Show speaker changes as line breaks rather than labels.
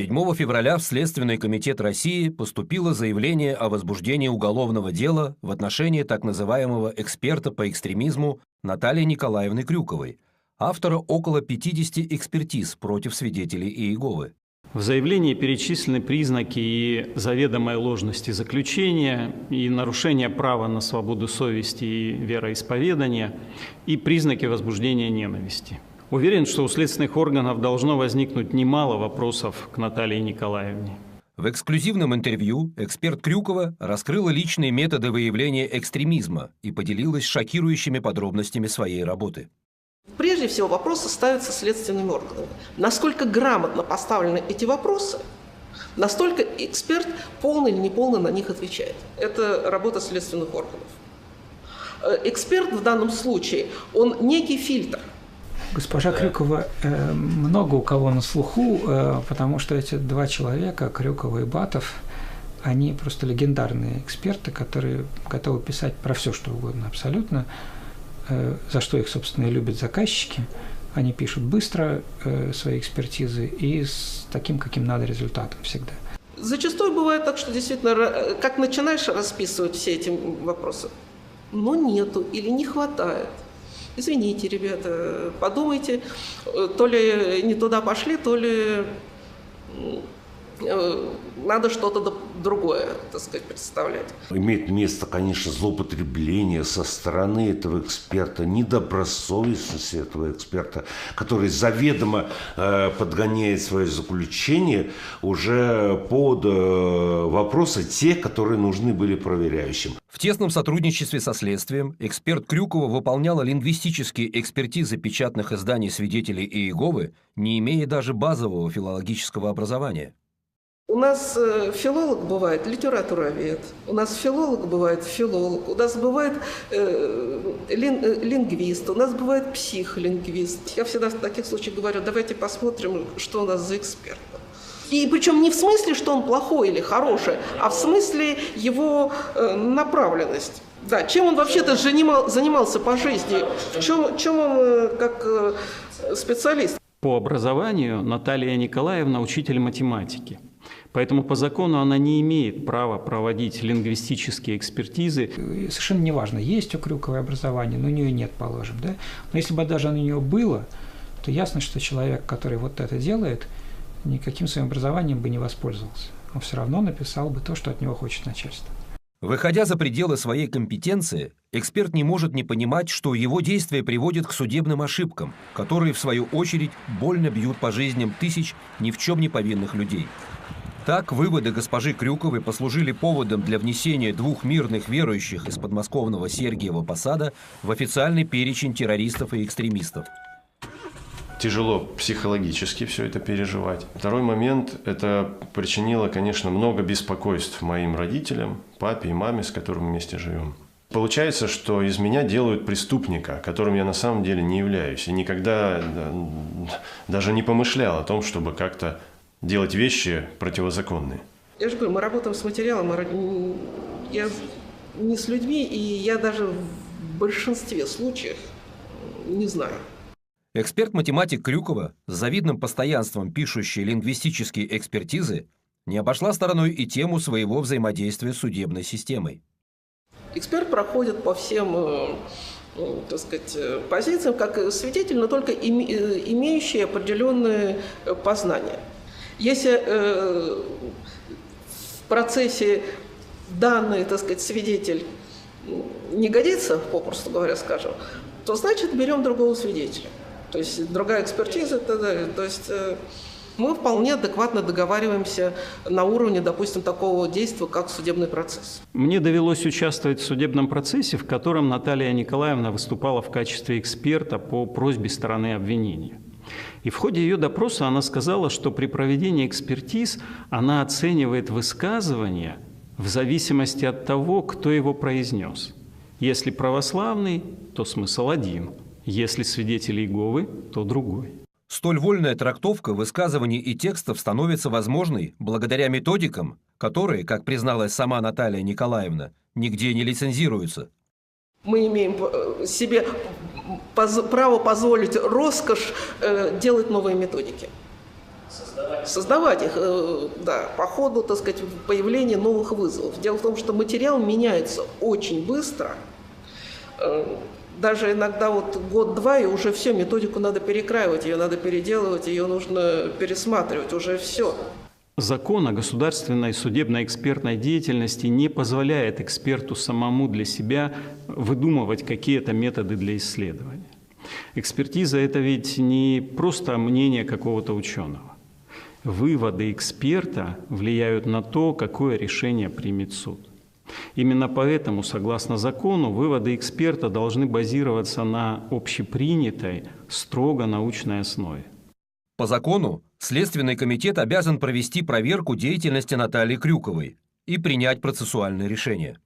7 февраля в Следственный комитет России поступило заявление о возбуждении уголовного дела в отношении так называемого эксперта по экстремизму Натальи Николаевны Крюковой, автора около 50 экспертиз против свидетелей Иеговы.
В заявлении перечислены признаки и заведомой ложности заключения, и нарушения права на свободу совести и вероисповедания, и признаки возбуждения ненависти. Уверен, что у следственных органов должно возникнуть немало вопросов к Наталье Николаевне.
В эксклюзивном интервью эксперт Крюкова раскрыла личные методы выявления экстремизма и поделилась шокирующими подробностями своей работы.
Прежде всего, вопросы ставятся следственными органами. Насколько грамотно поставлены эти вопросы, настолько эксперт полно или неполно на них отвечает. Это работа следственных органов. Э, эксперт в данном случае, он некий фильтр –
Госпожа Крюкова э, много у кого на слуху, э, потому что эти два человека, Крюкова и Батов, они просто легендарные эксперты, которые готовы писать про все, что угодно абсолютно, э, за что их, собственно, и любят заказчики. Они пишут быстро э, свои экспертизы и с таким, каким надо результатом всегда.
Зачастую бывает так, что действительно, э, как начинаешь расписывать все эти вопросы, но нету или не хватает – Извините, ребята, подумайте, э, то ли не туда пошли, то ли надо что-то другое, так сказать, представлять.
Имеет место, конечно, злоупотребление со стороны этого эксперта, недобросовестность этого эксперта, который заведомо э, подгоняет свое заключение уже под э, вопросы те, которые нужны были проверяющим.
В тесном сотрудничестве со следствием эксперт Крюкова выполняла лингвистические экспертизы печатных изданий свидетелей Иеговы, не имея даже базового филологического образования.
У нас э, филолог бывает литературовед, у нас филолог бывает филолог, у нас бывает э, э, лингвист, у нас бывает психолингвист. Я всегда в таких случаях говорю, давайте посмотрим, что у нас за эксперт. И причем не в смысле, что он плохой или хороший, а в смысле его направленность. Да, чем он вообще-то занимал, занимался по жизни, в чем, чем он как специалист.
По образованию Наталья Николаевна учитель математики. Поэтому по закону она не имеет права проводить лингвистические экспертизы.
Совершенно неважно, есть у Крюковой образование, но у нее нет, положим. Да? Но если бы даже у нее было, то ясно, что человек, который вот это делает, никаким своим образованием бы не воспользовался. Он все равно написал бы то, что от него хочет начальство.
Выходя за пределы своей компетенции, эксперт не может не понимать, что его действия приводят к судебным ошибкам, которые, в свою очередь, больно бьют по жизням тысяч ни в чем не повинных людей. Так, выводы госпожи Крюковой послужили поводом для внесения двух мирных верующих из подмосковного Сергиева Посада в официальный перечень террористов и экстремистов.
Тяжело психологически все это переживать. Второй момент – это причинило, конечно, много беспокойств моим родителям, папе и маме, с которыми вместе живем. Получается, что из меня делают преступника, которым я на самом деле не являюсь. И никогда даже не помышлял о том, чтобы как-то делать вещи противозаконные.
Я же говорю, мы работаем с материалом, я не с людьми, и я даже в большинстве случаев не знаю.
Эксперт-математик Крюкова с завидным постоянством пишущий лингвистические экспертизы не обошла стороной и тему своего взаимодействия с судебной системой.
Эксперт проходит по всем э, э, так сказать, э, позициям как свидетель, но только имеющий определенные познания. Если э, в процессе данный, так сказать, свидетель не годится, попросту говоря, скажем, то значит берем другого свидетеля. То есть другая экспертиза и так далее. То есть э, мы вполне адекватно договариваемся на уровне, допустим, такого действия, как судебный процесс.
Мне довелось участвовать в судебном процессе, в котором Наталья Николаевна выступала в качестве эксперта по просьбе стороны обвинения. И в ходе ее допроса она сказала, что при проведении экспертиз она оценивает высказывание в зависимости от того, кто его произнес. Если православный, то смысл один. Если свидетели Иеговы, то другой.
Столь вольная трактовка высказываний и текстов становится возможной благодаря методикам, которые, как призналась сама Наталья Николаевна, нигде не лицензируются.
Мы имеем э, себе право позволить роскошь э, делать новые методики. создавать их, э, да, по ходу, так сказать, появления новых вызовов. Дело в том, что материал меняется очень быстро. Э, даже иногда вот год-два, и уже все, методику надо перекраивать, ее надо переделывать, ее нужно пересматривать, уже все.
Закон о государственной судебной экспертной деятельности не позволяет эксперту самому для себя выдумывать какие-то методы для исследования. Экспертиза – это ведь не просто мнение какого-то ученого. Выводы эксперта влияют на то, какое решение примет суд. Именно поэтому, согласно закону, выводы эксперта должны базироваться на общепринятой, строго научной основе.
По закону Следственный комитет обязан провести проверку деятельности Натальи Крюковой и принять процессуальное решение.